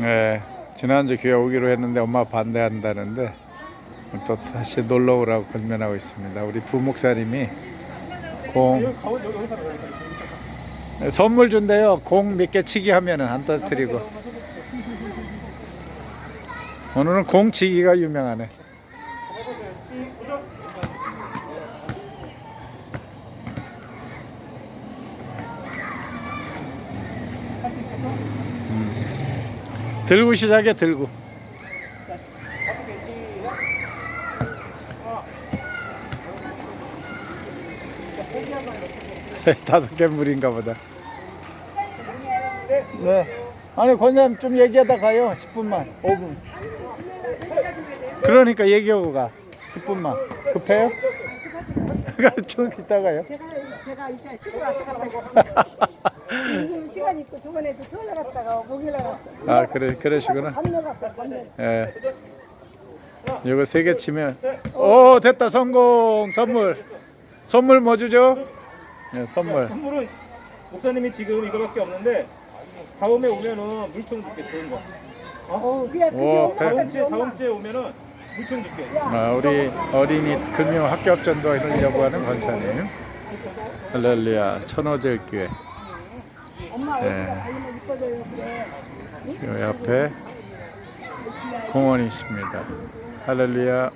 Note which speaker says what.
Speaker 1: 네, 지난주 교회 오기로 했는데 엄마 반대한다는데 또 다시 놀러 오라고 권면하고 있습니다. 우리 부목사님이 공. 선물 준대요. 공 몇 개 치기 하면은 안 터뜨리고. 오늘은 공 치기가 유명하네. 음. 들고 시작해 들고. 다섯 개 물인가 보다. 네. 아니 권사님 좀 얘기하다 가요. 10분만. 5분. 그러니까 얘기하고 가. 10분만. 급해요? 좀 이따 가요.
Speaker 2: 제가 제가 이제 시골 왔다 갔다가 요즘 시간 있고 저번에도 전화 갔다가 목요일 날 갔어.
Speaker 1: 아 그래 그러시구나.
Speaker 2: 밤에 갔어 밤에.
Speaker 1: 예. 이거 세 개 치면 오 됐다 성공 선물 선물 뭐 주죠? 네, 선물.
Speaker 3: 선물은 목사님이 지금 이거밖에 없는데 다음에 오면은 물총 줄게 좋은 거.
Speaker 2: 어 그냥 그게
Speaker 1: 오,
Speaker 2: 엄마가
Speaker 3: 다음 주에. 다음 주에 오면은 물총 줄게.
Speaker 1: 아, 우리 어린이 금요 합격 전도 하려고 하는 권사님. 할렐루야 천호절 교회
Speaker 2: 엄마
Speaker 1: 네. 교회 앞에 공원이 있습니다. 할렐루야.